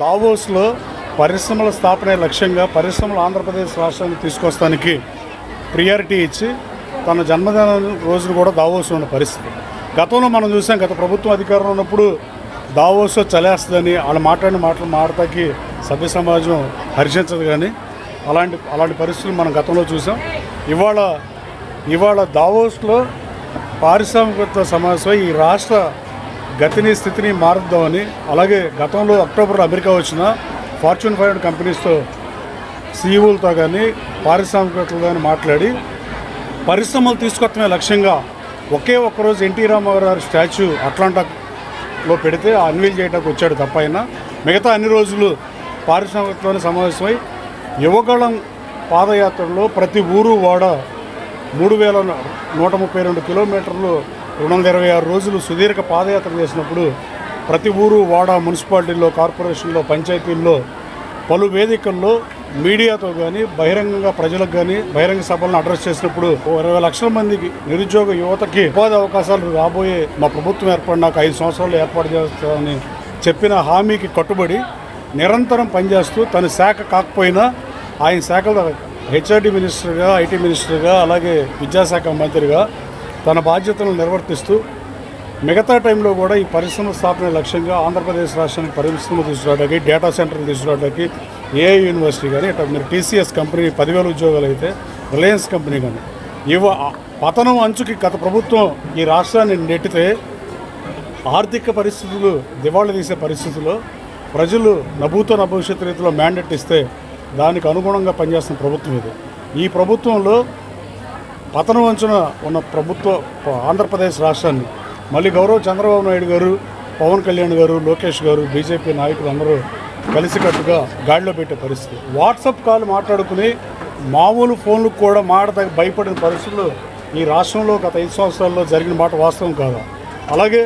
దావోస్లో పరిశ్రమల స్థాపనే లక్ష్యంగా పరిశ్రమలు ఆంధ్రప్రదేశ్ రాష్ట్రానికి తీసుకొస్తానికి ప్రియారిటీ ఇచ్చి తన జన్మదిన రోజును కూడా దావోస్లో ఉన్న పరిస్థితి. గతంలో మనం చూసాం గత ప్రభుత్వం అధికారంలో ఉన్నప్పుడు దావోస్లో చలేస్తుందని వాళ్ళు మాట్లాడిన మాటలు మాడతాకి సభ్య సమాజం హర్షించదు కానీ అలాంటి అలాంటి పరిస్థితులు మనం గతంలో చూసాం. ఇవాళ ఇవాళ దావోస్లో పారిశ్రామికత్వ సమావేశం ఈ రాష్ట్ర గతిని స్థితిని మారుద్దామని అలాగే గతంలో అక్టోబర్లో అమెరికా వచ్చిన ఫార్చ్యూన్ ఫైవ్ హండ్రెడ్ కంపెనీస్తో సీఈఓలతో కానీ పారిశ్రామికవేత్తలతో కానీ మాట్లాడి పరిశ్రమలు తీసుకొత్తమే లక్ష్యంగా ఒకే ఒక్కరోజు ఎన్టీ రామారావు గారి స్టాచ్యూ అట్లాంటాలో పెడితే అన్వీల్ చేయడానికి వచ్చాడు తప్ప అయినా మిగతా అన్ని రోజులు పారిశ్రామికతలోనే సమావేశమై యువగళం పాదయాత్రలో ప్రతి ఊరు వాడ మూడు వేల నూట ముప్పై రెండు కిలోమీటర్లు రెండు వందల ఇరవై ఆరు రోజులు సుదీర్ఘ పాదయాత్ర చేసినప్పుడు ప్రతి ఊరు వాడ మున్సిపాలిటీల్లో కార్పొరేషన్లో పంచాయతీల్లో పలు వేదికల్లో మీడియాతో కానీ బహిరంగంగా ప్రజలకు కానీ బహిరంగ సభలను అడ్రస్ చేసినప్పుడు ఓ ఇరవై లక్షల మందికి నిరుద్యోగ యువతకి ఉపాధి అవకాశాలు రాబోయే మా ప్రభుత్వం ఏర్పడినాక ఐదు సంవత్సరాలు ఏర్పాటు చేస్తామని చెప్పిన హామీకి కట్టుబడి నిరంతరం పనిచేస్తూ తన శాఖ కాకపోయినా ఆయన శాఖలో హెచ్ఆర్డి మినిస్టర్గా ఐటీ మినిస్టర్గా అలాగే విద్యాశాఖ మంత్రిగా తన బాధ్యతలను నిర్వర్తిస్తూ మిగతా టైంలో కూడా ఈ పరిశ్రమ స్థాపన లక్ష్యంగా ఆంధ్రప్రదేశ్ రాష్ట్రానికి పరిశ్రమ తీసుకురావడానికి డేటా సెంటర్లు తీసుకురావడానికి ఏఐ యూనివర్సిటీ కానీ ఇట్లా మీరు టీసీఎస్ కంపెనీ పదివేల ఉద్యోగాలు అయితే రిలయన్స్ కంపెనీ కానీ ఇవ పతనం అంచుకి గత ప్రభుత్వం ఈ రాష్ట్రాన్ని నెట్టితే ఆర్థిక పరిస్థితులు దివాళా తీసే పరిస్థితుల్లో ప్రజలు నభూతో నభవిష్యత్ రీతిలో మ్యాండెట్ ఇస్తే దానికి అనుగుణంగా పనిచేస్తున్న ప్రభుత్వం ఇది. ఈ ప్రభుత్వంలో పతనం అంచున ఉన్న ప్రభుత్వ ఆంధ్రప్రదేశ్ రాష్ట్రాన్ని. మళ్ళీ గౌరవ్ చంద్రబాబు నాయుడు గారు పవన్ కళ్యాణ్ గారు లోకేష్ గారు బీజేపీ నాయకులు అందరూ కలిసికట్టుగా గాడిలో పెట్టే పరిస్థితి. వాట్సాప్ కాల్ మాట్లాడుకుని మామూలు ఫోన్లు కూడా మాట్లాడదాకా భయపడిన పరిస్థితులు ఈ రాష్ట్రంలో గత ఐదు సంవత్సరాల్లో జరిగిన మాట వాస్తవం కాదా? అలాగే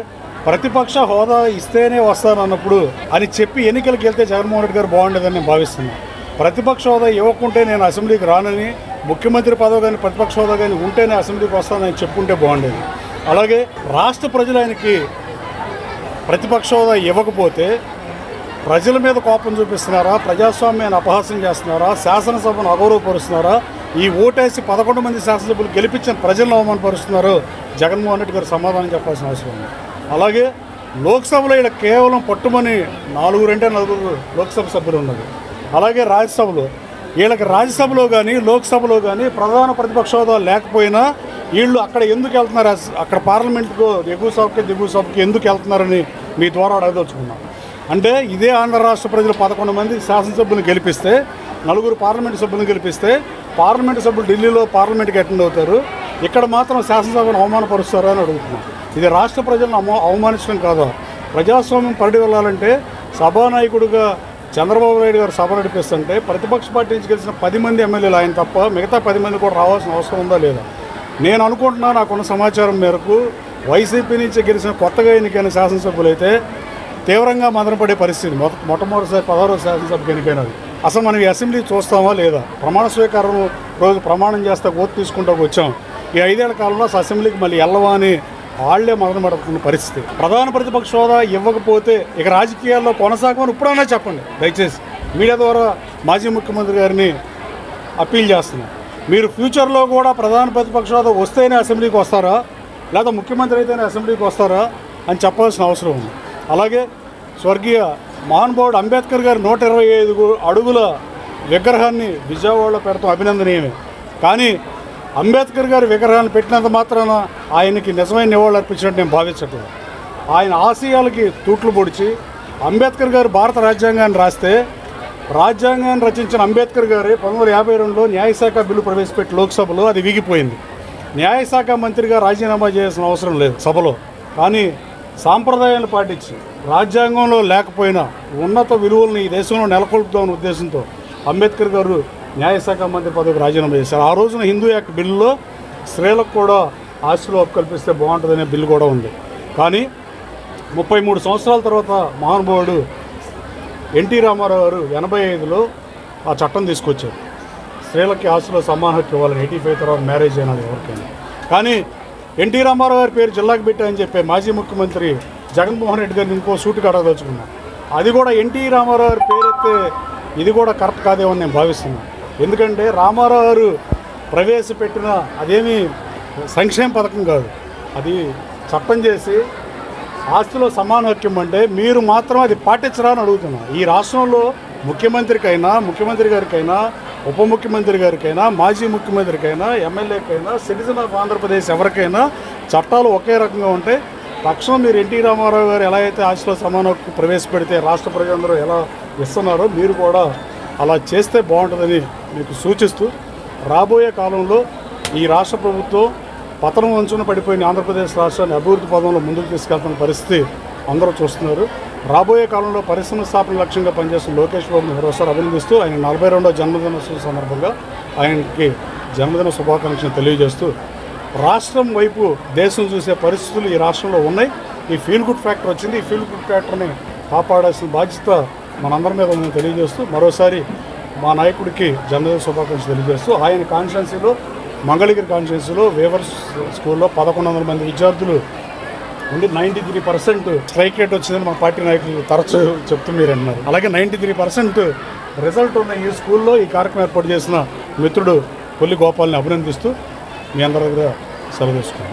ప్రతిపక్ష హోదా ఇస్తేనే వస్తానన్నప్పుడు అని చెప్పి ఎన్నికలకు వెళ్తే జగన్మోహన్ రెడ్డి గారు బాగుండేదని నేను భావిస్తున్నాను ప్రతిపక్ష హోదా ఇవ్వకుంటే నేను అసెంబ్లీకి రానని ముఖ్యమంత్రి పదవి కానీ ప్రతిపక్ష హోదా కానీ ఉంటేనే అసెంబ్లీకి వస్తానని చెప్పుకుంటే బాగుండేది. అలాగే రాష్ట్ర ప్రజలు ఆయనకి ప్రతిపక్ష హోదా ఇవ్వకపోతే ప్రజల మీద కోపం చూపిస్తున్నారా? ప్రజాస్వామ్యాన్ని అపహాసం చేస్తున్నారా? శాసనసభను అగౌరవపరుస్తున్నారా? ఈ ఓటేసి పదకొండు మంది శాసనసభ్యులు గెలిపించిన ప్రజలను అవమానపరుస్తున్నారు? జగన్మోహన్ రెడ్డి గారు సమాధానం చెప్పాల్సిన అవసరం ఉంది. అలాగే లోక్సభలో ఇక్కడ కేవలం పట్టుమని నాలుగు రెండే నలుగురు లోక్సభ సభ్యులు ఉన్నది అలాగే రాజ్యసభలో వీళ్ళకి రాజ్యసభలో కానీ లోక్సభలో కానీ ప్రధాన ప్రతిపక్ష హోదా లేకపోయినా వీళ్ళు అక్కడ ఎందుకు వెళ్తున్నారు? అక్కడ పార్లమెంట్కు ఎగువ సభకి దిగువ సభకి ఎందుకు వెళ్తున్నారని మీ ద్వారా అడగదలుచుకున్నాం అంటే ఇదే ఆంధ్ర రాష్ట్ర ప్రజలు పదకొండు మంది శాసనసభ్యులను గెలిపిస్తే నలుగురు పార్లమెంట్ సభ్యులను గెలిపిస్తే పార్లమెంట్ సభ్యులు ఢిల్లీలో పార్లమెంట్కి అటెండ్ అవుతారు. ఇక్కడ మాత్రం శాసనసభను అవమానపరుస్తారు అని అడుగుతున్నాం. ఇది రాష్ట్ర ప్రజలను అవమానించడం కాదా? ప్రజాస్వామ్యం పరిడి వెళ్ళాలంటే సభానాయకుడిగా చంద్రబాబు నాయుడు గారు సభ నడిపిస్తుంటే ప్రతిపక్ష పార్టీ నుంచి గెలిచిన పది మంది ఎమ్మెల్యేలు ఆయన తప్ప మిగతా పది మంది కూడా రావాల్సిన అవసరం ఉందా లేదా? నేను అనుకుంటున్నా నాకున్న సమాచారం మేరకు వైసీపీ నుంచి గెలిచిన కొత్తగా ఎన్నికైన శాసనసభ్యులు అయితే తీవ్రంగా మదనపడే పరిస్థితి. మొ మొట్టమొదటిసారి పదహారో శాసనసభకు ఎన్నికైనది. అసలు మనం ఈ అసెంబ్లీ చూస్తామా లేదా? ప్రమాణ స్వీకారం రోజు ప్రమాణం చేస్తా ఓటు తీసుకుంటా వచ్చాం. ఈ ఐదేళ్ళ కాలంలో అసలు అసెంబ్లీకి మళ్ళీ వెళ్ళవా అని వాళ్ళే మొదలుపడుతున్న పరిస్థితి. ప్రధాన ప్రతిపక్ష హోదా ఇవ్వకపోతే ఇక రాజకీయాల్లో కొనసాగమని ఇప్పుడైనా చెప్పండి. దయచేసి మీడియా ద్వారా మాజీ ముఖ్యమంత్రి గారిని అప్పీల్ చేస్తున్నాం. మీరు ఫ్యూచర్లో కూడా ప్రధాన ప్రతిపక్ష హోదా వస్తేనే అసెంబ్లీకి వస్తారా? లేదా ముఖ్యమంత్రి అయితేనే అసెంబ్లీకి వస్తారా? అని చెప్పాల్సిన అవసరం ఉంది. అలాగే స్వర్గీయ మహానుభావుడు అంబేద్కర్ గారి నూట ఇరవై ఐదు అడుగుల విగ్రహాన్ని విజయవాడలో పెడతాం అభినందనీయమే. కానీ అంబేద్కర్ గారి విగ్రహాన్ని పెట్టినంత మాత్రాన ఆయనకి నిజమైన నివాళులు అర్పించినట్టు నేను భావించట్లేదు. ఆయన ఆశయాలకి తూట్లు పొడిచి అంబేద్కర్ గారు భారత రాజ్యాంగాన్ని రాస్తే రాజ్యాంగాన్ని రచించిన అంబేద్కర్ గారి పంతొమ్మిది వందల యాభై రెండులో న్యాయశాఖ బిల్లు ప్రవేశపెట్టి లోక్సభలో అది విగిపోయింది. న్యాయశాఖ మంత్రిగా రాజీనామా చేయాల్సిన అవసరం లేదు సభలో. కానీ సాంప్రదాయాలు పాటించి రాజ్యాంగంలో లేకపోయినా ఉన్నత విలువలను ఈ దేశంలో నెలకొల్పుదామనే ఉద్దేశంతో అంబేద్కర్ గారు న్యాయశాఖ మంత్రి పదవికి రాజీనామా చేశారు. ఆ రోజున హిందూ యాక్ట్ బిల్లులో స్త్రీలకు కూడా ఆస్తులు హక్కు కల్పిస్తే బాగుంటుందనే బిల్లు కూడా ఉంది. కానీ ముప్పై మూడు సంవత్సరాల తర్వాత మహానుభావుడు ఎన్టీ రామారావు గారు ఎనభై ఐదులో ఆ చట్టం తీసుకొచ్చారు. స్త్రీలకి ఆస్తుల సమాన హక్కు ఇవ్వాలని ఎయిటీ ఫైవ్ తర్వాత మ్యారేజ్ అయినది ఎవరికైనా. కానీ ఎన్టీ రామారావు గారి పేరు జిల్లాకు పెట్టాయని చెప్పే మాజీ ముఖ్యమంత్రి జగన్మోహన్ రెడ్డి గారిని ఇంకో సూటుకు అడగదలుచుకున్నాం అది కూడా ఎన్టీ రామారావు గారి అయితే ఇది కూడా కరెక్ట్ కాదేమో అని నేను భావిస్తున్నాను. ఎందుకంటే రామారావు గారు ప్రవేశపెట్టిన అదేమి సంక్షేమ పథకం కాదు. అది చట్టం చేసి ఆస్తిలో సమాన హక్యం అంటే మీరు మాత్రం అది పాటించరా అని అడుగుతున్నా. ఈ రాష్ట్రంలో ముఖ్యమంత్రికైనా ముఖ్యమంత్రి గారికైనా ఉప ముఖ్యమంత్రి గారికైనా మాజీ ముఖ్యమంత్రికైనా ఎమ్మెల్యేకైనా సిటిజన్ ఆఫ్ ఆంధ్రప్రదేశ్ ఎవరికైనా చట్టాలు ఒకే రకంగా ఉంటాయి తక్షణం మీరు ఎన్టీ రామారావు గారు ఎలా అయితే ఆస్తిలో సమాన హక్కు ప్రవేశపెడితే రాష్ట్ర ప్రజలందరూ ఎలా ఇస్తున్నారో మీరు కూడా అలా చేస్తే బాగుంటుందని మీకు సూచిస్తూ రాబోయే కాలంలో ఈ రాష్ట్ర ప్రభుత్వం పతనం అంచున పడిపోయిన ఆంధ్రప్రదేశ్ రాష్ట్రాన్ని అభివృద్ధి పదంలో ముందుకు తీసుకెళ్తున్న పరిస్థితి అందరూ చూస్తున్నారు. రాబోయే కాలంలో పరిశ్రమ స్థాపన లక్ష్యంగా పనిచేస్తున్న లోకేష్ బాబుని మరోసారి అభినందిస్తూ ఆయన నలభై రెండో జన్మదిన సందర్భంగా ఆయనకి జన్మదిన శుభాకాంక్షలు తెలియజేస్తూ రాష్ట్రం వైపు దేశం చూసే పరిస్థితులు ఈ రాష్ట్రంలో ఉన్నాయి. ఈ ఫీల్ గుడ్ ఫ్యాక్టర్ వచ్చింది. ఈ ఫీల్ గుడ్ ఫ్యాక్టర్ని కాపాడాల్సిన బాధ్యత మనందరి మీద ఉందని తెలియజేస్తూ మరోసారి మా నాయకుడికి జన్మదిన శుభాకాంక్షలు తెలియజేస్తూ ఆయన కాన్స్టిట్యున్సీలో మంగళగిరి కాన్స్టిట్యున్సీలో వేవర్స్ స్కూల్లో పదకొండు వందల మంది విద్యార్థులు ఉండి ninety three percent strike rate వచ్చిందని మా పార్టీ నాయకులు తరచూ చెప్తూ మీరు అన్నారు అలాగే నైంటీ త్రీ పర్సెంట్ రిజల్ట్ ఉన్న ఈ స్కూల్లో ఈ కార్యక్రమం ఏర్పాటు చేసిన మిత్రుడు కొల్లి గోపాల్ని అభినందిస్తూ మీ అందరి దగ్గర సెలవు తీసుకున్నాను